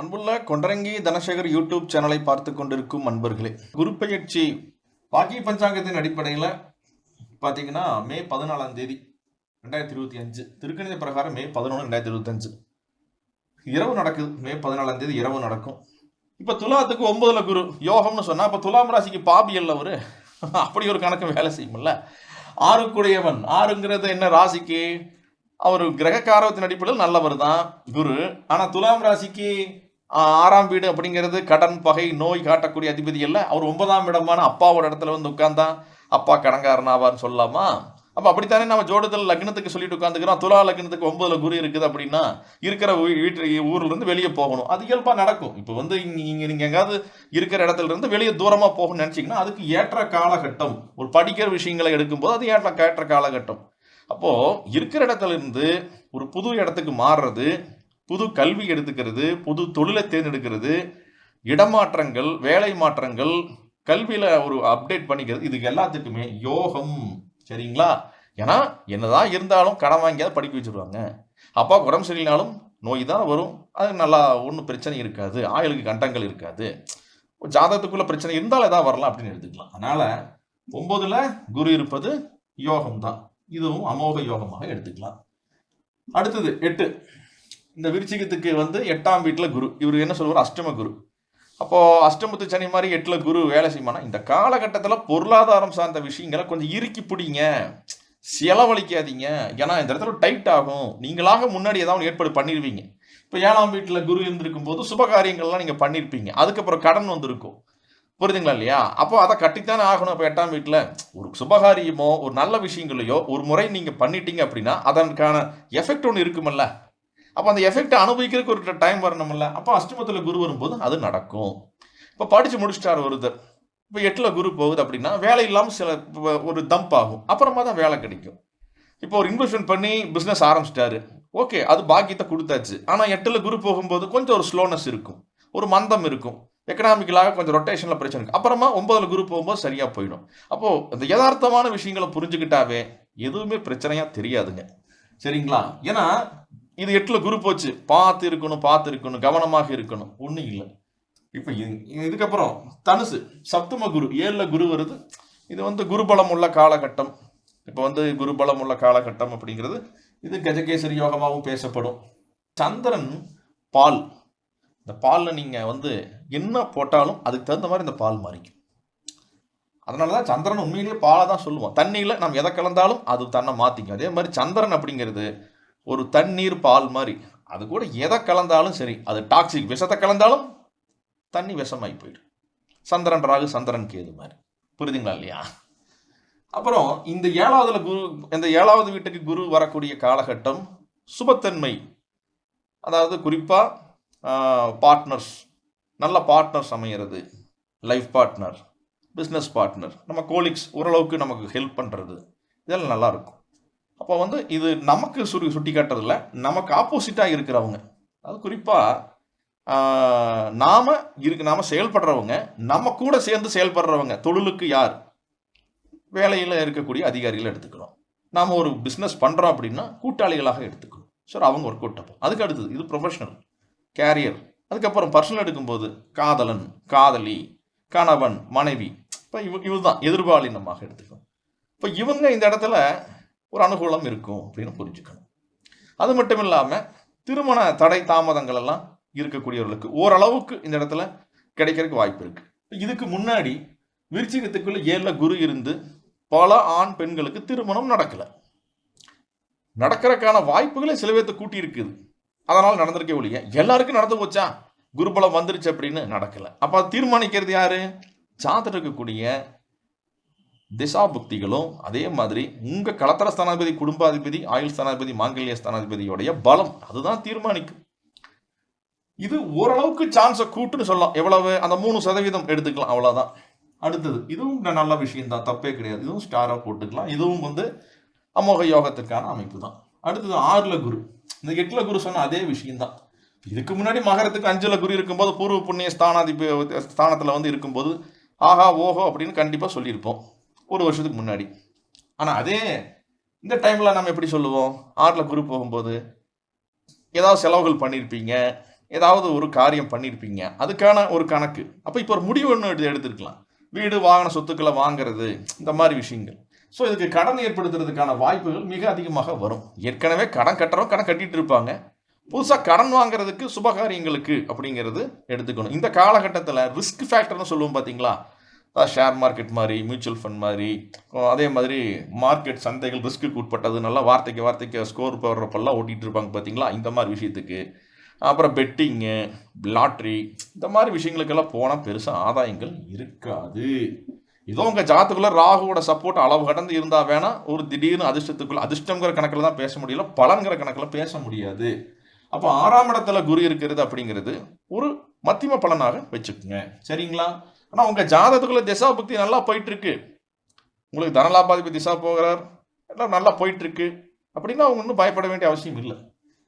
அன்புள்ள கொண்டரங்கி தனசேகர் யூடியூப் சேனலை பார்த்து கொண்டிருக்கும் அன்பர்களே குரு பயிற்சி பாக்கிய பஞ்சாங்கத்தின் அடிப்படையில் பார்த்தீங்கன்னா மே பதினாலாம் தேதி ரெண்டாயிரத்தி இருபத்தி அஞ்சு திருக்கணித பிரகாரம் மே பதினொன்று ரெண்டாயிரத்தி இருபத்தஞ்சு இரவு நடக்குது. மே பதினாலாம் தேதி இரவு நடக்கும். இப்போ துலாத்துக்கு ஒன்பதுல குரு யோகம்னு சொன்னால் அப்போ துலாம் ராசிக்கு பாபியல்ல அவரு. அப்படி ஒரு கணக்கு வேலை செய்யும்ல. ஆறுக்குடையவன். ஆறுங்கிறது என்ன ராசிக்கு? அவர் கிரகக்காரவத்தின் அடிப்படையில் நல்லவர் தான் குரு. ஆனால் துலாம் ராசிக்கு ஆறாம் வீடு அப்படிங்கிறது கடன் பகை நோய் காட்டக்கூடிய அதிபதி இல்லை அவர் ஒன்பதாம் இடமான அப்பாவோட இடத்துல வந்து உட்கார்ந்தா அப்பா கடன்காரன் சொல்லலாமா? அப்போ அப்படித்தானே நம்ம ஜோடத்தில் லக்னத்துக்கு சொல்லிட்டு உட்காந்துக்கிறோம் துலா லக்னத்துக்கு ஒன்பதுல குரு இருக்குது அப்படின்னா இருக்கிற வீட்டு ஊர்லேருந்து வெளியே போகணும். அது இயல்பாக நடக்கும். இப்போ வந்து இங்கே நீங்கள் எங்காவது இருக்கிற இடத்துல இருந்து வெளியே தூரமாக போகணும்னு நினச்சிங்கன்னா அதுக்கு ஏற்ற காலகட்டம் ஒரு படிக்கிற விஷயங்களை எடுக்கும்போது அது ஏற்ற ஏற்ற காலகட்டம். அப்போது இருக்கிற இடத்துல இருந்து ஒரு புது இடத்துக்கு மாறுறது புது கல்வி எடுத்துக்கிறது புது தொழிலை தேர்ந்தெடுக்கிறது இடமாற்றங்கள் வேலை மாற்றங்கள் கல்வியில ஒரு அப்டேட் பண்ணிக்கிறது இதுக்கு எல்லாத்துக்குமே யோகம். சரிங்களா? ஏன்னா என்னதான் இருந்தாலும் கடன் வாங்கியாவது படிக்க வச்சிருவாங்க. அப்பா உடம்பு சரியில்லைனாலும் நோய் தான் வரும். அது நல்லா ஒன்றும் பிரச்சனை இருக்காது. ஆயுளுக்கு கண்டங்கள் இருக்காது. ஜாதகத்துக்குள்ள பிரச்சனை இருந்தாலும் எதாவது வரலாம் அப்படின்னு எடுத்துக்கலாம். அதனால ஒன்பதுல குரு இருப்பது யோகம் தான் இதுவும் அமோக யோகமாக எடுத்துக்கலாம். அடுத்தது எட்டு. இந்த விருச்சிகத்துக்கு வந்து எட்டாம் வீட்டில் குரு. இவர் என்ன சொல்லுவார்? அஷ்டம குரு. அப்போ அஷ்டமத்து சனி மாதிரி எட்டில் குரு வேலை செய்யுமானா இந்த காலகட்டத்தில் பொருளாதாரம் சார்ந்த விஷயங்களை கொஞ்சம் இறுக்கி பிடிங்க. செலவழிக்காதீங்க. ஏன்னா இந்த இடத்துல டைட் ஆகும். நீங்களாக முன்னாடி ஏதாவது ஏற்பாடு பண்ணிடுவீங்க இப்போ ஏழாம் வீட்டில் குரு இருந்திருக்கும் போது சுபகாரியங்கள்லாம் நீங்கள் பண்ணியிருப்பீங்க அதுக்கப்புறம் கடன் வந்திருக்கும். புரியுதுங்களா இல்லையா? அப்போ அதை கட்டித்தானே ஆகணும். இப்போ எட்டாம் வீட்டில் ஒரு சுபகாரியமோ ஒரு நல்ல விஷயங்களையோ ஒரு முறை நீங்கள் பண்ணிட்டீங்க அப்படின்னா அதற்கான எஃபெக்ட் ஒன்று இருக்குமல்ல? அப்போ அந்த எஃபெக்டை அனுபவிக்கிறதுக்கு ஒரு டைம் வரணும்ல. அப்போ அஷ்டமத்தில் குரு வரும்போது அது நடக்கும். இப்போ படித்து முடிச்சிட்டார் ஒருத்தர். இப்போ எட்டில் குரு போகுது அப்படின்னா வேலை இல்லாமல் சில ஒரு தம்ப் ஆகும். அப்புறமா தான் வேலை கிடைக்கும். இப்போ ஒரு இன்வெஸ்ட்மெண்ட் பண்ணி பிஸ்னஸ் ஆரம்பிச்சிட்டாரு. ஓகே அது பாக்கியத்தை கொடுத்தாச்சு. ஆனால் எட்டில் குரு போகும்போது கொஞ்சம் ஒரு ஸ்லோனஸ் இருக்கும். ஒரு மந்தம் இருக்கும். எக்கனாமிக்கலாக கொஞ்சம் ரொட்டேஷனில் பிரச்சனை இருக்குது அப்புறமா ஒன்பதில் குரு போகும்போது சரியாக போயிடும். அப்போது இந்த யதார்த்தமான விஷயங்களை புரிஞ்சுக்கிட்டாவே எதுவுமே பிரச்சனையாக தெரியாதுங்க. சரிங்களா? ஏன்னா இது எட்டில் குரு போச்சு. பார்த்து இருக்கணும் பார்த்து இருக்கணும் கவனமாக இருக்கணும். ஒன்றும் இல்லை. இப்போ இதுக்கப்புறம் தனுசு சப்தம குரு ஏழில் குரு வருது. இது வந்து குருபலம் உள்ள காலகட்டம். இப்போ வந்து குருபலம் உள்ள காலகட்டம் அப்படிங்கிறது இது கஜகேசரி யோகமாகவும் பேசப்படும். சந்திரன் பால். இந்த பாலில் நீங்கள் வந்து என்ன போட்டாலும் அதுக்கு தகுந்த மாதிரி இந்த பால் மாறிக்கும். அதனால தான் சந்திரன் உண்மையிலேயே பாலை தான் சொல்லுவோம் தண்ணியில் நம்ம எதை கலந்தாலும் அது தன்னை மாற்றிக்கும் அதே மாதிரி சந்திரன் அப்படிங்கிறது ஒரு தண்ணீர் பால் மாதிரி. அது கூட எதை கலந்தாலும் சரி. அது டாக்ஸிக் விஷத்தை கலந்தாலும் தண்ணி விஷமாகி போயிடும். சந்திரன் ராகு சந்திரன் கேது மாதிரி. புரியுதுங்களா இல்லையா? அப்புறம் இந்த ஏழாவதுல குரு இந்த ஏழாவது வீட்டுக்கு குரு வரக்கூடிய காலகட்டம் சுபத்தன்மை. அதாவது குறிப்பாக பார்ட்னர்ஸ் நல்ல பார்ட்னர்ஸ் அமையிறது. லைஃப் பார்ட்னர் பிஸ்னஸ் பார்ட்னர் நம்ம கோலிக்ஸ் ஓரளவுக்கு நமக்கு ஹெல்ப் பண்ணுறது இதெல்லாம் நல்லாயிருக்கும் அப்போ வந்து இது நமக்கு சுரு சுட்டி காட்டுறதில்ல நமக்கு ஆப்போசிட்டாக இருக்கிறவங்க. அது குறிப்பாக நாம் இருக்கு நாம் செயல்படுறவங்க நம்ம கூட சேர்ந்து செயல்படுறவங்க தொழிலுக்கு யார்? வேலையில் இருக்கக்கூடிய அதிகாரிகளை எடுத்துக்கணும். நாம் ஒரு பிஸ்னஸ் பண்ணுறோம் அப்படின்னா கூட்டாளிகளாக எடுத்துக்கணும். சார் அவங்க ஒரு கூட்டப்போ அதுக்கு அடுத்தது இது ப்ரொஃபஷனல் கேரியர் அதுக்கப்புறம் பர்சனல் எடுக்கும்போது காதலன் காதலி கணவன் மனைவி. இப்போ இவ இவ தான் எதிர்பாலினமாக எடுத்துக்கணும். இப்போ இவங்க இந்த இடத்துல ஒரு அனுகூலம் இருக்கும் அப்படின்னு புரிஞ்சுக்கணும். அது மட்டும் இல்லாமல் திருமண தடை தாமதங்கள் எல்லாம் இருக்கக்கூடியவர்களுக்கு ஓரளவுக்கு இந்த இடத்துல கிடைக்கிறதுக்கு வாய்ப்பு இருக்கு. இதுக்கு முன்னாடி விருச்சிகத்துக்குள்ள ஏழில் குரு இருந்து பல ஆண் பெண்களுக்கு திருமணம் நடக்கல. நடக்கிறதுக்கான வாய்ப்புகளை சில பேர்த்த கூட்டி இருக்குது. அதனால் நடந்திருக்க ஒழிய எல்லாருக்கும் நடந்து போச்சா? குருபலம் வந்துருச்சு அப்படின்னு நடக்கலை. அப்போ தீர்மானிக்கிறது யாரு? ஜாதகம் இருக்கக்கூடிய திசா புக்திகளும் அதே மாதிரி உங்கள் கலத்தர ஸ்தானாதிபதி குடும்பாதிபதி ஆயுள் ஸ்தானாதிபதி மாங்கல்ய ஸ்தானாதிபதியோடைய பலம் அதுதான் தீர்மானிக்கும். இது ஓரளவுக்கு சான்ஸை கூட்டுன்னு சொல்லலாம். எவ்வளவு? அந்த மூணு சதவீதம் எடுத்துக்கலாம். அவ்வளோதான் அடுத்தது இதுவும் நல்ல விஷயம் தான் தப்பே கிடையாது. இதுவும் ஸ்டாராக போட்டுக்கலாம். இதுவும் வந்து அமோக யோகத்திற்கான அமைப்பு தான் அடுத்தது ஆறுல குரு. இந்த எட்டுல குரு சொன்ன அதே விஷயம்தான். இதுக்கு முன்னாடி மகரத்துக்கு அஞ்சுல குரு இருக்கும்போது பூர்வ புண்ணிய ஸ்தானாதிப ஸ்தானத்தில் வந்து இருக்கும்போது ஆஹா ஓஹோ அப்படின்னு கண்டிப்பாக சொல்லியிருப்போம். ஒரு வருஷத்துக்கு முன்னாடி. ஆனால் அதே இந்த டைமில் நம்ம எப்படி சொல்லுவோம்? ஆறில் குரு போகும்போது ஏதாவது செலவுகள் பண்ணியிருப்பீங்க ஏதாவது ஒரு காரியம் பண்ணியிருப்பீங்க அதுக்கான ஒரு கணக்கு. அப்போ இப்போ ஒரு முடிவு ஒன்று எடுத்துருக்கலாம். வீடு வாகன சொத்துக்களை வாங்குறது இந்த மாதிரி விஷயங்கள். ஸோ இதுக்கு கடன் ஏற்படுத்துறதுக்கான வாய்ப்புகள் மிக அதிகமாக வரும். ஏற்கனவே கடன் கட்டுறவங்க கடன் கட்டிட்டு இருப்பாங்க. புதுசாக கடன் வாங்குறதுக்கு சுபகாரியங்களுக்கு அப்படிங்கிறது எடுத்துக்கணும். இந்த காலகட்டத்தில் ரிஸ்க் ஃபேக்டர்னு சொல்லுவோம் பார்த்தீங்களா ஷேர் மார்க்கெட் மாதிரி மியூச்சுவல் ஃபண்ட் மாதிரி அதே மாதிரி மார்க்கெட் சந்தைகள் ரிஸ்க்கு உட்பட்டது நல்லா வார்த்தைக்கு வார்த்தைக்கு ஸ்கோர் போடுறப்பெல்லாம் ஓட்டிகிட்டு இருப்பாங்க பார்த்தீங்களா இந்த மாதிரி விஷயத்துக்கு. அப்புறம் பெட்டிங்கு லாட்ரி இந்த மாதிரி விஷயங்களுக்கெல்லாம் போனால் பெருசாக ஆதாயங்கள் இருக்காது. இதோ உங்கள் ஜாத்துக்குள்ளே ராகுவோட சப்போர்ட் அளவு கடந்து இருந்தால் வேணால் ஒரு திடீர்னு அதிர்ஷ்டத்துக்குள்ள அதிர்ஷ்டங்கிற கணக்கில் தான் பேச முடியல பலன்கிற கணக்கில் பேச முடியாது. அப்போ ஆறாம் இடத்துல குரு இருக்கிறது அப்படிங்கிறது ஒரு மத்தியம பலனாக வச்சுக்கோங்க. சரிங்களா? ஆனால் உங்கள் ஜாதகத்துக்குள்ள திசா பக்தி நல்லா போயிட்டு இருக்கு உங்களுக்கு தனலாபாதிபதி திசா போகிறார். எல்லாம் நல்லா போயிட்டு இருக்கு அப்படின்னா அவங்க ஒன்றும் பயப்பட வேண்டிய அவசியம் இல்லை.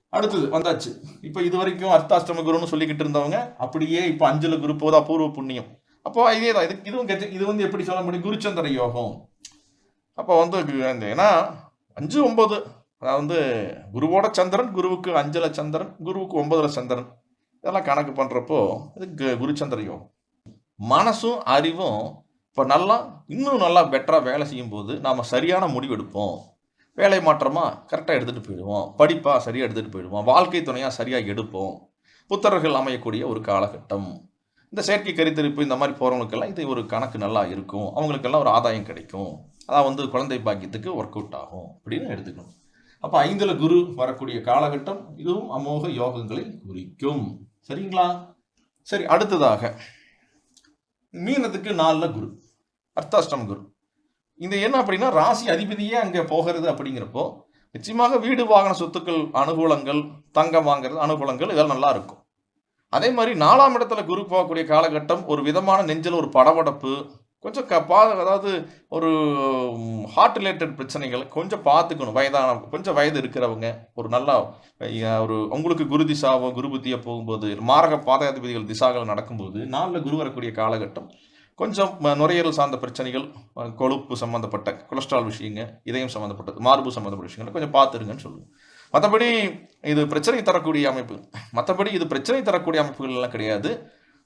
அடுத்தது வந்தாச்சு. இப்போ இது வரைக்கும் அர்த்தாஷ்டம குருன்னு சொல்லிக்கிட்டு இருந்தவங்க அப்படியே இப்போ அஞ்சல குரு போதா பூர்வ புண்ணியம். அப்போ இதே தான். இது இதுவும் கெட்ட- இது வந்து எப்படி சொல்ல முடியும்? குருச்சந்திர யோகம். அப்போ வந்து ஏன்னா அஞ்சு ஒன்பது. அதாவது வந்து குருவோட சந்திரன் குருவுக்கு அஞ்சல சந்திரன் குருவுக்கு ஒன்பதுல சந்திரன். இதெல்லாம் கணக்கு பண்ணுறப்போ இது குருச்சந்திர யோகம். மனசும் அறிவும் இப்போ நல்லா இன்னும் நல்லா பெட்டராக வேலை செய்யும் போது நாம் சரியான முடிவு எடுப்போம். வேலை மாற்றமாக கரெக்டாக எடுத்துகிட்டு போயிடுவோம். படிப்பாக சரியாக எடுத்துகிட்டு போயிடுவோம். வாழ்க்கை துணையாக சரியாக எடுப்போம். புத்தர்கள் அமையக்கூடிய ஒரு காலகட்டம். இந்த செயற்கை கருத்தரிப்பு இந்த மாதிரி போகிறவங்களுக்கெல்லாம் இது ஒரு கணக்கு நல்லா இருக்கும். அவங்களுக்கெல்லாம் ஒரு ஆதாயம் கிடைக்கும். அதான் வந்து குழந்தை பாக்கியத்துக்கு ஒர்க் அவுட் ஆகும் அப்படின்னு எடுத்துக்கணும். அப்போ ஐந்துல குரு வரக்கூடிய காலகட்டம் இதுவும் அமோக யோகங்களை குறிக்கும். சரிங்களா? சரி அடுத்ததாக மீனத்துக்கு நாலில் குரு. அர்த்தாஷ்டம குரு. இந்த என்ன அப்படின்னா ராசி அதிபதியே அங்கே போகிறது அப்படிங்கிறப்போ நிச்சயமாக வீடு வாகன சொத்துக்கள் அனுகூலங்கள் தங்கம் வாங்குறது அனுகூலங்கள் இதெல்லாம் நல்லா இருக்கும். அதே மாதிரி நாலாம் இடத்துல குரு போகக்கூடிய காலகட்டம் ஒரு விதமான நெஞ்சில் ஒரு படபடப்பு கொஞ்சம் க பா அதாவது ஒரு ஹார்ட் ரிலேட்டட் பிரச்சனைகள் கொஞ்சம் பார்த்துக்கணும். வயதான கொஞ்சம் வயது இருக்கிறவங்க ஒரு நல்லா ஒரு உங்களுக்கு குரு திசாவோ குரு புத்தியோ போகும்போது மாரக பாதகாதிபதிகள் திசாகள் நடக்கும்போது நாளில் குரு வரக்கூடிய காலகட்டம் கொஞ்சம் நுரையீரல் சார்ந்த பிரச்சனைகள் கொழுப்பு சம்மந்தப்பட்ட கொலஸ்ட்ரால் விஷயங்க இதயம் சம்மந்தப்பட்டது மார்பு சம்மந்தப்பட்ட விஷயங்களை கொஞ்சம் பார்த்துருங்கன்னு சொல்லுவோம். மற்றபடி இது பிரச்சனை தரக்கூடிய அமைப்பு. மற்றபடி இது பிரச்சனை தரக்கூடிய அமைப்புகள் எல்லாம் கிடையாது.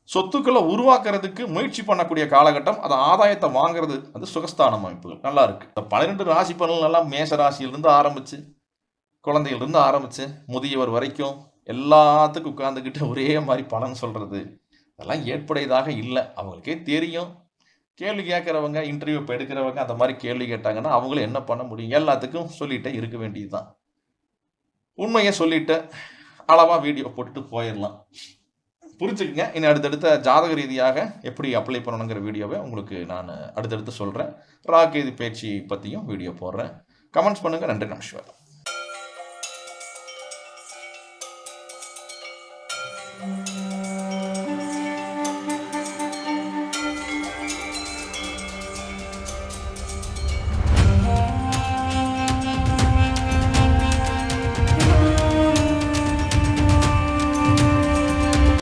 சொத்துக்களை உருவாக்குறதுக்கு முயற்சி பண்ணக்கூடிய காலகட்டம் அது ஆதாயத்தை வாங்குறது அது சுகஸ்தான அமைப்புகள் நல்லா இருக்கு. இந்த பன்னிரெண்டு ராசி பலன்கள் எல்லாம் மேச ராசியிலிருந்து ஆரம்பிச்சு குழந்தையிலிருந்து ஆரம்பிச்சு முதியவர் வரைக்கும் எல்லாத்துக்கும் உட்கார்ந்துக்கிட்டு ஒரே மாதிரி பலன் சொல்றது. அதெல்லாம் ஏற்புடையதாக இல்லை. அவங்களுக்கே தெரியும். கேள்வி கேட்குறவங்க இன்டர்வியூ இப்போ எடுக்கிறவங்க அந்த மாதிரி கேள்வி கேட்டாங்கன்னா அவங்களும் என்ன பண்ண முடியும்? எல்லாத்துக்கும் சொல்லிட்டே இருக்க வேண்டியதுதான். உண்மையை சொல்லிட்டு அளவாக வீடியோ போட்டுட்டு போயிடலாம். புரிச்சுக்கங்க இனி அடுத்தடுத்த ஜாதக ரீதியாக எப்படி அப்ளை பண்ணணுங்கிற வீடியோவை உங்களுக்கு நான் அடுத்தடுத்து சொல்கிறேன் ராக்கேது பயிற்சி பற்றியும் வீடியோ போடுறேன். கமெண்ட்ஸ் பண்ணுங்கள் நன்றி நமஸ்காரம்.